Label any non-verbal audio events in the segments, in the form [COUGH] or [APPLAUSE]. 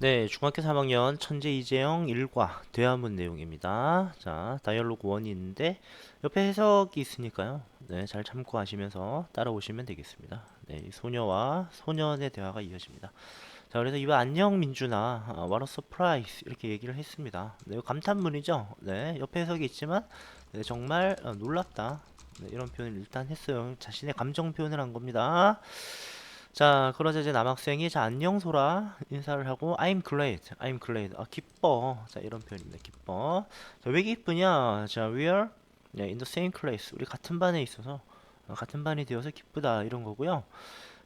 네, 중학교 3학년 천재 이재영 1과 대화문 내용입니다. 자, 다이얼로그 1이 있는데 옆에 해석이 있으니까요. 네, 잘 참고하시면서 따라오시면 되겠습니다. 네, 이 소녀와 소년의 대화가 이어집니다. 자, 그래서 이번 안녕 민준아, 아, what a surprise 이렇게 얘기를 했습니다. 네, 감탄문이죠. 네, 옆에 해석이 있지만 네, 정말 어, 놀랍다. 네, 이런 표현을 일단 했어요. 자신의 감정 표현을 한 겁니다. 자, 그러자 이제 남학생이 자 안녕 소라 인사를 하고 I'm glad, I'm glad. 아 기뻐. 자 이런 표현입니다. 기뻐. 자, 왜 기쁘냐? 자 we are 네, in the same class. 우리 같은 반에 있어서 어, 같은 반이 되어서 기쁘다 이런 거고요.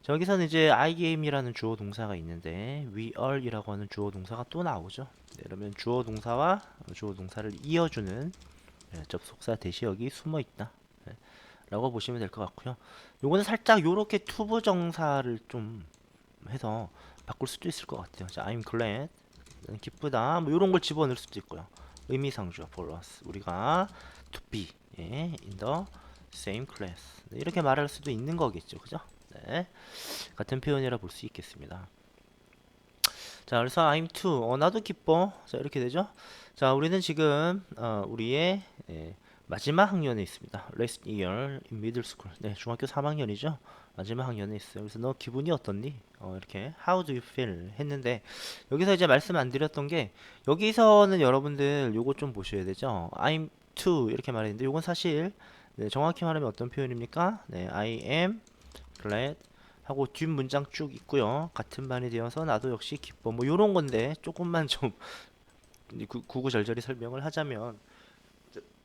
자, 여기서는 이제 I am이라는 주어 동사가 있는데 we are이라고 하는 주어 동사가 또 나오죠. 네, 그러면 주어 동사와 주어 동사를 이어주는 네, 접속사 대시 여기 숨어 있다. 네, 라고 보시면 될 것 같고요. 요거는 살짝 요렇게 투부 정사를 좀 해서 바꿀 수도 있을 것 같아요. 자, I'm glad. 기쁘다. 뭐 요런 걸 집어넣을 수도 있고요. 의미상주어 for us. 우리가 to be 예, in the same class. 네, 이렇게 말할 수도 있는 거겠죠. 그죠? 네. 같은 표현이라 볼 수 있겠습니다. 자, 그래서 I'm too. 어, 나도 기뻐. 자, 이렇게 되죠? 자, 우리는 지금 어, 우리의 예, 마지막 학년에 있습니다. In middle school. 네, 중학교 3학년이죠. 마지막 학년에 있어요. 그래서 너 기분이 어떻니? 어, 이렇게 How do you feel? 했는데 여기서 이제 말씀 안 드렸던 게 여기서는 여러분들 요거 좀 보셔야 되죠. I'm too 이렇게 말했는데 요건 사실 네, 정확히 말하면 어떤 표현입니까? 네, I am glad 하고 뒷 문장 쭉 있고요. 같은 반이 되어서 나도 역시 기뻐. 뭐 요런 건데 조금만 좀 [LAUGHS] 구- 구구절절히 설명을 하자면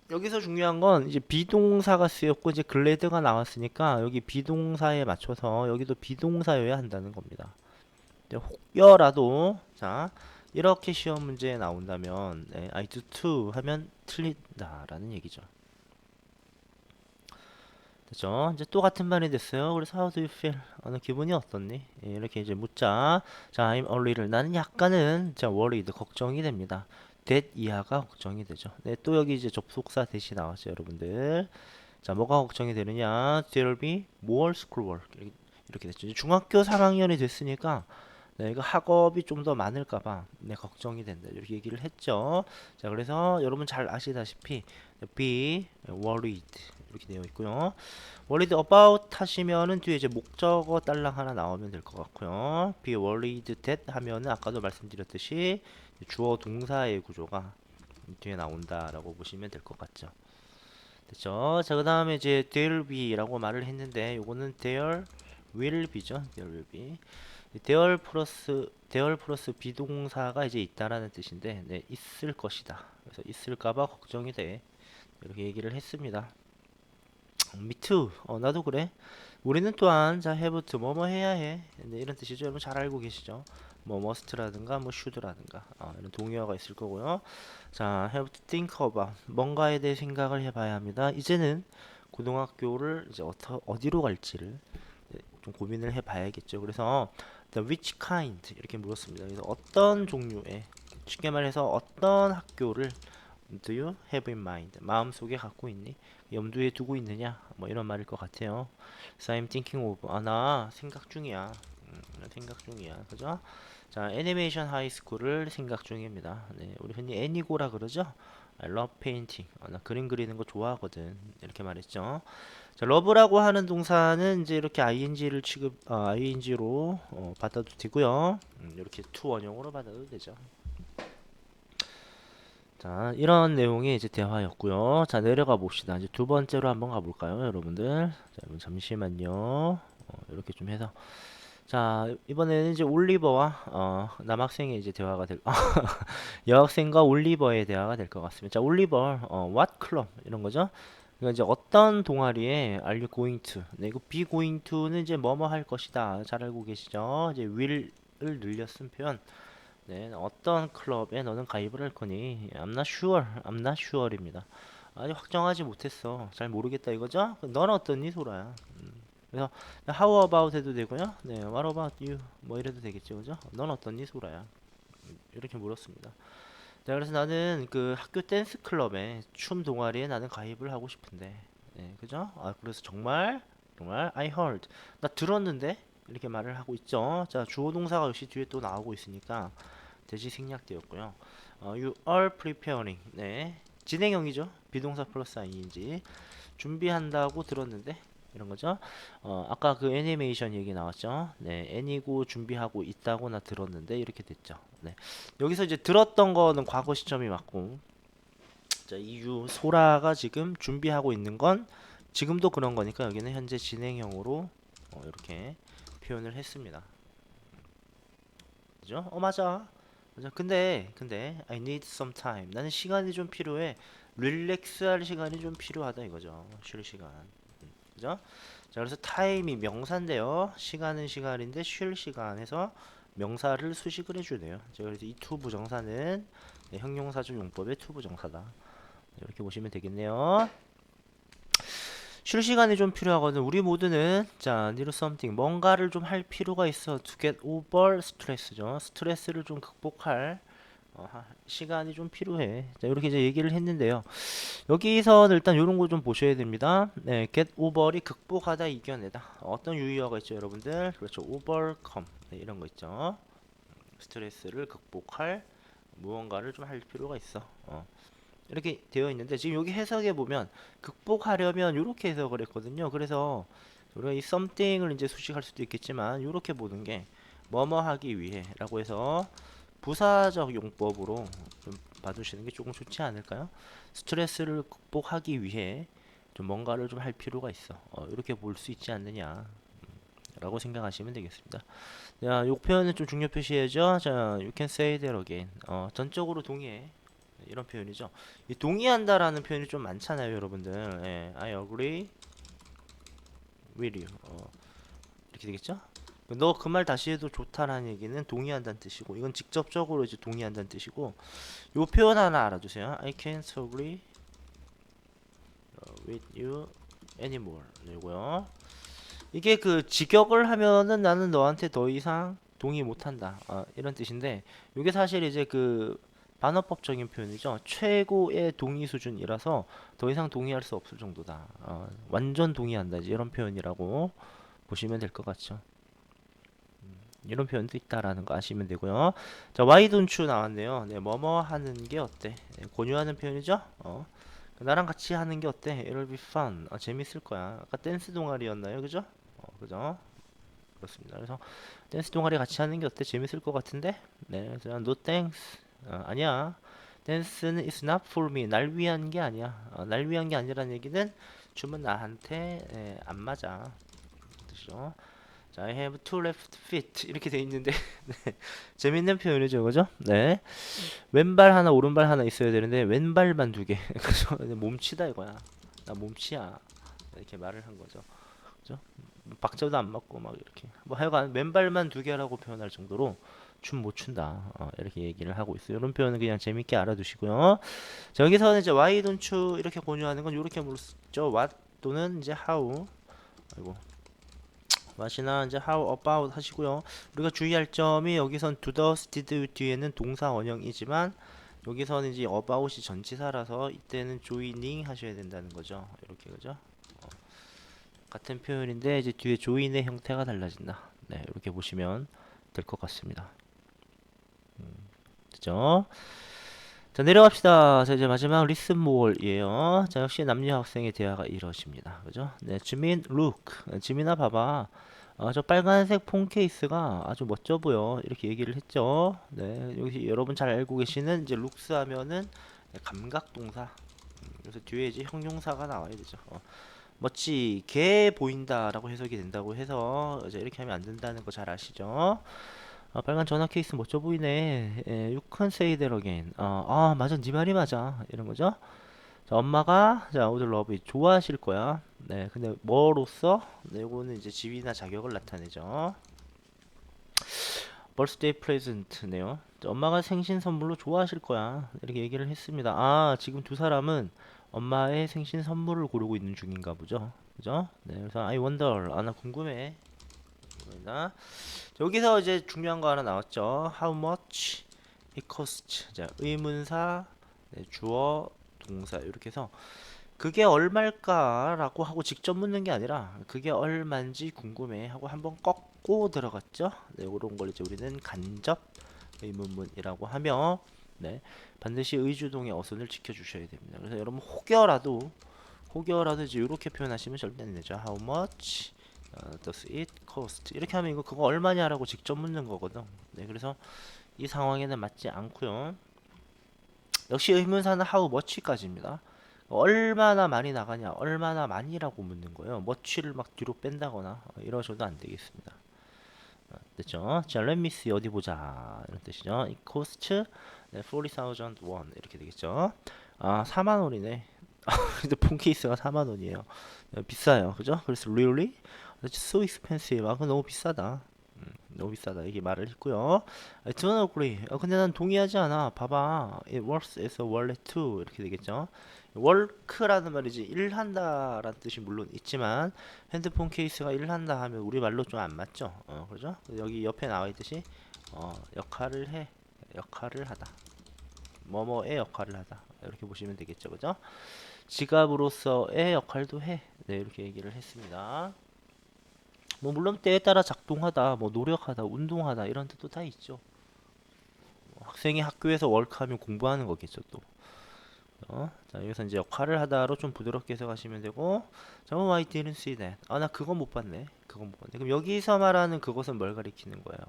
여기서 중요한 건 이제 비동사가 쓰였고 이제 글래드가 나왔으니까 여기 비동사에 맞춰서 여기도 비동사여야 한다는 겁니다. 혹여라도 자 이렇게 시험 문제에 나온다면 네, I do too 하면 틀린다라는 얘기죠. 됐죠? 이제 또 같은 반이 됐어요. 그래서 how do you feel? 어, 너 기분이 어떻니? 예, 이렇게 이제 묻자. 자, I'm a little. 나는 약간은 자 worried 걱정이 됩니다. That 이하가 걱정이 되죠. 네, 또 여기 이제 접속사 대시 나왔죠, 여러분들. 자, 뭐가 걱정이 되느냐? There'll be more schoolwork. 이렇게, 됐죠. 중학교 3학년이 됐으니까 네, 이거 학업이 좀 더 많을까봐 네, 걱정이 된다. 이렇게 얘기를 했죠. 자, 그래서 여러분 잘 아시다시피 be worried 이렇게 되어 있고요. worried about 하시면은 뒤에 이제 목적어 딸랑 하나 나오면 될 것 같고요. be worried that 하면은 아까도 말씀드렸듯이 주어 동사의 구조가 뒤에 나온다라고 보시면 될 것 같죠. 됐죠? 자, 그 다음에 이제 there'll be라고 말을 했는데 요거는 there will be죠. there will be. there 플러스 there 플러스 비동사가 이제 있다라는 뜻인데 네, 있을 것이다. 그래서 있을까봐 걱정이 돼. 이렇게 얘기를 했습니다. me too. 어, 나도 그래. 우리는 또한 자 have to 뭐뭐 해야 해. 네, 이런 뜻이죠. 여러분 잘 알고 계시죠? 뭐 must라든가 뭐 should라든가 어, 이런 동의어가 있을 거고요. 자, have to think about 뭔가에 대해 생각을 해봐야 합니다. 이제는 고등학교를 이제 어터, 어디로 갈지를 좀 고민을 해봐야겠죠. 그래서 the which kind 이렇게 물었습니다. 그래서 어떤 종류의 쉽게 말해서 어떤 학교를 do you have in mind 마음속에 갖고 있니? 염두에 두고 있느냐? 뭐 이런 말일 것 같아요. So I'm thinking of 아나 생각 중이야. 음, 나 생각 중이야. 그죠? 자, 애니메이션 하이스쿨을 생각 중입니다. 네, 우리 흔히 애니고라 그러죠? I love painting. 아, 나 그림 그리는 거 좋아하거든. 이렇게 말했죠. 자, love라고 하는 동사는 이제 이렇게 ing를 취급, 아, ing로 어, 받아도 되고요. 음, 이렇게 to 원형으로 받아도 되죠. 자, 이런 내용의 이제 대화였고요. 자, 내려가 봅시다. 이제 두 번째로 한번 가볼까요, 여러분들? 자, 여러분 잠시만요. 어, 이렇게 좀 해서. 자, 이번에는 이제 올리버와 어, 남학생의 이제 대화가 될, [LAUGHS] 여학생과 올리버의 대화가 될 것 같습니다. 자, 올리버, 어, what club 이런 거죠. 그러니까 이제 어떤 동아리에 are you going to? 네, 이거 be going to는 이제 뭐뭐 할 것이다. 잘 알고 계시죠? 이제 will을 늘려 쓴 표현. 네, 어떤 클럽에 너는 가입을 할 거니? I'm not sure. I'm not sure입니다. 아직 확정하지 못했어. 잘 모르겠다 이거죠? 너는 어떻니, 소라야? 음. 그래서 how about 해도 되고요. 네, what about you? 뭐 이래도 되겠죠, 그죠? 넌 어떻니, 소라야? 음, 이렇게 물었습니다. 네, 그래서 나는 그 학교 댄스 클럽에 춤 동아리에 나는 가입을 하고 싶은데, 네, 그죠? 아, 그래서 정말 정말 I heard 나 들었는데 이렇게 말을 하고 있죠. 자, 주어 동사가 역시 뒤에 또 나오고 있으니까 대시 생략되었고요. 어, you are preparing. 네. 진행형이죠. 비동사 플러스 ing. 준비한다고 들었는데 이런 거죠. 어, 아까 그 애니메이션 얘기 나왔죠. 네, 애니고 준비하고 있다고 나 들었는데 이렇게 됐죠. 네. 여기서 이제 들었던 거는 과거 시점이 맞고 자, 이유 소라가 지금 준비하고 있는 건 지금도 그런 거니까 여기는 현재 진행형으로 어, 이렇게 표현을 했습니다. 그죠? 어 맞아. 맞아. 근데 근데 I need some time. 나는 시간이 좀 필요해. 릴렉스할 시간이 좀 필요하다 이거죠. 쉴 시간. 음, 그죠? 자, 그래서 타임이 명사인데요. 시간은 시간인데 쉴 시간에서 명사를 수식을 해주네요. 자, 그래서 이 투 부정사는 네, 형용사적 용법의 투 부정사다. 이렇게 보시면 되겠네요. 쉴 시간이 좀 필요하거든. 우리 모두는 자, need something 뭔가를 좀 할 필요가 있어. to get over stress죠. 스트레스를 좀 극복할 시간이 좀 필요해. 자, 이렇게 이제 얘기를 했는데요. 여기서는 일단 이런 거 좀 보셔야 됩니다. 네, get over이 극복하다, 이겨내다. 어떤 유의어가 있죠, 여러분들? 그렇죠, overcome 네, 이런 거 있죠. 스트레스를 극복할 무언가를 좀 할 필요가 있어. 어. 이렇게 되어 있는데 지금 여기 해석에 보면 극복하려면 이렇게 해석을 했거든요. 그래서 우리가 이 something을 이제 수식할 수도 있겠지만 이렇게 보는 게 뭐뭐 하기 위해라고 해서 부사적 용법으로 좀 봐두시는 게 조금 좋지 않을까요? 스트레스를 극복하기 위해 좀 뭔가를 좀 할 필요가 있어. 어, 이렇게 볼 수 있지 않느냐. 음, 라고 생각하시면 되겠습니다. 자, 이 표현은 좀 중요 표시해야죠. 자, you can say that again. 어, 전적으로 동의해. 네, 이런 표현이죠. 이 동의한다라는 표현이 좀 많잖아요, 여러분들. 예, I agree with you. 어, 이렇게 되겠죠? 너 그 말 다시 해도 좋다라는 얘기는 동의한다는 뜻이고, 이건 직접적으로 이제 동의한다는 뜻이고, 요 표현 하나 알아두세요. I can't agree 어, with you anymore. 이고요. 이게 그 직역을 하면은 나는 너한테 더 이상 동의 못한다. 어, 이런 뜻인데, 이게 사실 이제 그 반어법적인 표현이죠. 최고의 동의 수준이라서 더 이상 동의할 수 없을 정도다. 어, 완전 동의한다. 이런 표현이라고 보시면 될 것 같죠. 음, 이런 표현도 있다라는 거 아시면 되고요. 자, why don't you 나왔네요. 네, 뭐뭐 하는 게 어때? 네, 권유하는 표현이죠. 어, 나랑 같이 하는 게 어때? It'll be fun. 아, 재밌을 거야. 아까 댄스 동아리였나요? 그죠? 어, 그죠? 그렇습니다. 그래서 댄스 동아리 같이 하는 게 어때? 재밌을 것 같은데? 네, 그래서 no thanks. 어, 아니야. 댄스는 is not for me. 날 위한 게 아니야. 어, 날 위한 게 아니라는 얘기는 춤은 나한테 예, 안 맞아. 뜻이죠. 자, I have two left feet [LAUGHS] 이렇게 돼 있는데 [LAUGHS] 네. 재밌는 표현이죠, 그죠? 네. 왼발 하나, 오른발 하나 있어야 되는데 왼발만 두 개. [LAUGHS] 그죠? 몸치다 이거야. 나 몸치야. 이렇게 말을 한 거죠. 그죠? 박자도 안 맞고 막 이렇게. 뭐 하여간 왼발만 두 개라고 표현할 정도로 춤 못 춘다. 어, 이렇게 얘기를 하고 있어요. 이런 표현은 그냥 재밌게 알아두시고요. 자, 여기서는 이제 why don't you 이렇게 권유하는 건 이렇게 물었죠. what 또는 이제 how. 아이고. What이나 이제 how about 하시고요. 우리가 주의할 점이 여기선 do the did 뒤에는 동사 원형이지만 여기서는 이제 about이 전치사라서 이때는 joining 하셔야 된다는 거죠. 이렇게 그죠? 어, 같은 표현인데 이제 뒤에 join의 형태가 달라진다. 네, 이렇게 보시면 될 것 같습니다. 그죠? 자 내려갑시다. 자 이제 마지막 리슨 몰이에요. 자 역시 남녀 학생의 대화가 이러십니다. 그죠? 네, 지민 look. 지민아 봐봐. 아, 저 빨간색 폰 케이스가 아주 멋져 보여. 이렇게 얘기를 했죠. 네, 여기 여러분 잘 알고 계시는 이제 looks 하면은 네, 감각 동사. 음, 그래서 뒤에 이제 형용사가 나와야 되죠. 어. 멋지게 보인다라고 해석이 된다고 해서 이제 이렇게 하면 안 된다는 거 잘 아시죠? 아, 빨간 전화 케이스 멋져 보이네. 예, you can say that again. 아, 아, 맞아. 네 말이 맞아. 이런 거죠. 자, 엄마가 자, 오늘 러브 좋아하실 거야. 네, 근데 뭐로써? 네, 이거는 이제 지위나 자격을 나타내죠. birthday present네요. 자, 엄마가 생신 선물로 좋아하실 거야. 이렇게 얘기를 했습니다. 아, 지금 두 사람은 엄마의 생신 선물을 고르고 있는 중인가 보죠. 그죠? 네, 그래서 I wonder. 아, 나 궁금해. 이거다. 여기서 이제 중요한 거 하나 나왔죠. How much it costs. 자, 의문사, 네, 주어, 동사 이렇게 해서 그게 얼마일까라고 하고 직접 묻는 게 아니라 그게 얼마인지 궁금해 하고 한번 꺾고 들어갔죠. 네, 이런 걸 이제 우리는 간접 의문문이라고 하며 네, 반드시 의주동의 어순을 지켜주셔야 됩니다. 그래서 여러분 혹여라도 혹여라도 이제 이렇게 표현하시면 절대 안 되죠. How much uh, does it cost? 이렇게 하면 이거 그거 얼마냐라고 직접 묻는 거거든. 네, 그래서 이 상황에는 맞지 않고요. 역시 의문사는 how much까지입니다. 얼마나 많이 나가냐, 얼마나 많이라고 묻는 거예요. much를 막 뒤로 뺀다거나 어, 이러셔도 안 되겠습니다. 어, 됐죠? 자, let me see 어디 보자 이런 뜻이죠. It cost 네, 40,000 won 이렇게 되겠죠. 아, 4만 원이네. [LAUGHS] 근데 폰 케이스가 4만 원이에요. 네, 비싸요, 그죠? 그래서 really? So expensive. 아, 그거 너무 비싸다. 음, 너무 비싸다. 이게 말을 했고요. I don't agree. 아, 근데 난 동의하지 않아. 봐봐. It works as a wallet too. 이렇게 되겠죠. 월크라는 말이지 일한다라는 뜻이 물론 있지만 핸드폰 케이스가 일한다 하면 우리 말로 좀 안 맞죠. 어, 그죠? 여기 옆에 나와 있듯이 어, 역할을 해. 역할을 하다. 뭐뭐의 역할을 하다. 이렇게 보시면 되겠죠. 그죠? 지갑으로서의 역할도 해. 네, 이렇게 얘기를 했습니다. 뭐 물론 때에 따라 작동하다, 뭐 노력하다, 운동하다 이런 뜻도 다 있죠. 뭐 학생이 학교에서 월크하면 공부하는 거겠죠, 또. 어? 자, 여기서 이제 역할을 하다로 좀 부드럽게 해석하시면 되고, 자, oh, I didn't see that. 아, 나 그거 못 봤네. 그거 못 봤네. 그럼 여기서 말하는 그것은 뭘 가리키는 거예요?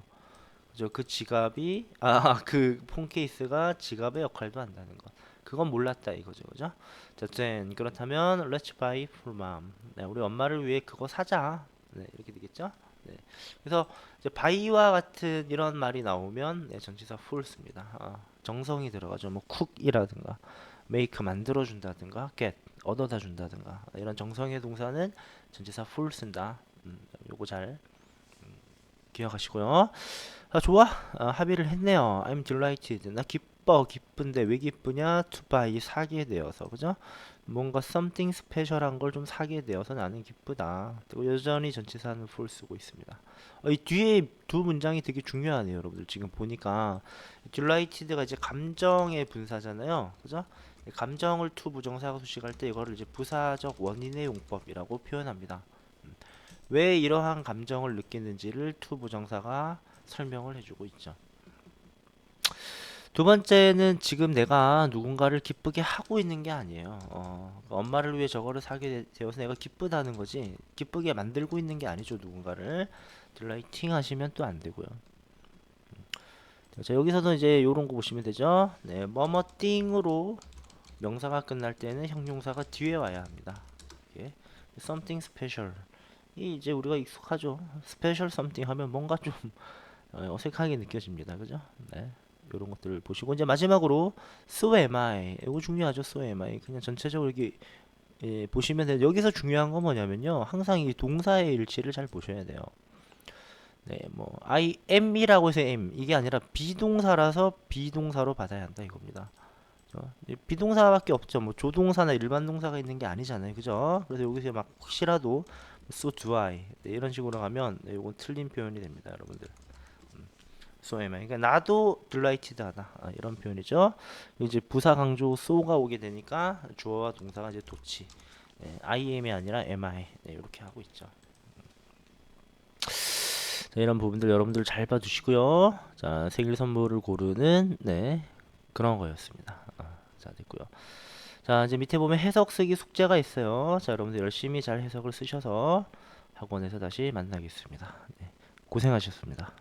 그죠? 그 지갑이, 아, 그 폰 케이스가 지갑의 역할도 한다는 것. 그건 몰랐다 이거죠, 그죠? 자, then 그렇다면 let's buy for mom. 네, 우리 엄마를 위해 그거 사자. 네, 이렇게 되겠죠? 네. 그래서 buy와 같은 이런 말이 나오면 네, 전치사 씁니다. 아, 정성이 들어가죠. 뭐 cook이라든가 make 만들어 준다든가 get 얻어다 준다든가 이런 정성의 동사는 전치사 full 쓴다. 음, 요거 잘 음, 기억하시고요. 아, 좋아. 아, 합의를 했네요. I'm delighted. 나 기뻐. 기쁜데 왜 기쁘냐? To buy 사게 되어서 그죠? 뭔가 something special한 걸 좀 사게 되어서 나는 기쁘다. 그리고 여전히 전치사는 full 쓰고 있습니다. 어, 이 뒤에 두 문장이 되게 중요하네요, 여러분들. 지금 보니까 delighted가 이제 감정의 분사잖아요, 그죠? 감정을 to 부정사가 수식할 때 이거를 이제 부사적 원인의 용법이라고 표현합니다. 음, 왜 이러한 감정을 느끼는지를 to 부정사가 설명을 해주고 있죠. 두 번째는 지금 내가 누군가를 기쁘게 하고 있는 게 아니에요. 어, 그러니까 엄마를 위해 저거를 사게 되- 되어서 내가 기쁘다는 거지. 기쁘게 만들고 있는 게 아니죠, 누군가를. 딜라이팅 하시면 또 안 되고요. 음. 자, 여기서도 이제 요런 거 보시면 되죠. 네, 뭐뭐띵으로 명사가 끝날 때는 형용사가 뒤에 와야 합니다. 이게 something special. 이 이제 우리가 익숙하죠. special something 하면 뭔가 좀 어, 어색하게 느껴집니다. 그죠? 네. 이런 것들을 보시고 이제 마지막으로 so am I 이거 중요하죠 so am I 그냥 전체적으로 이렇게 예, 보시면 돼요. 여기서 중요한 건 뭐냐면요. 항상 이 동사의 일치를 잘 보셔야 돼요. 네 뭐 I am이라고 해서 am 이게 아니라 비동사라서 비동사로 받아야 한다 이겁니다. 비동사밖에 없죠. 뭐 조동사나 일반 동사가 있는 게 아니잖아요. 그죠? 그래서 여기서 막 혹시라도 so do I 네, 이런 식으로 가면 네, 이건 틀린 표현이 됩니다 여러분들 so am. 그러니까 나도 delighted,하다 아, 이런 표현이죠. 이제 부사 강조 so가 오게 되니까 주어와 동사가 이제 도치. 네, I am이 아니라 am I 네, 이렇게 하고 있죠. 자, 이런 부분들 여러분들 잘 봐주시고요. 자 생일 선물을 고르는 네 그런 거였습니다. 아, 자 됐고요. 자 이제 밑에 보면 해석 쓰기 숙제가 있어요. 자 여러분들 열심히 잘 해석을 쓰셔서 학원에서 다시 만나겠습니다. 네, 고생하셨습니다.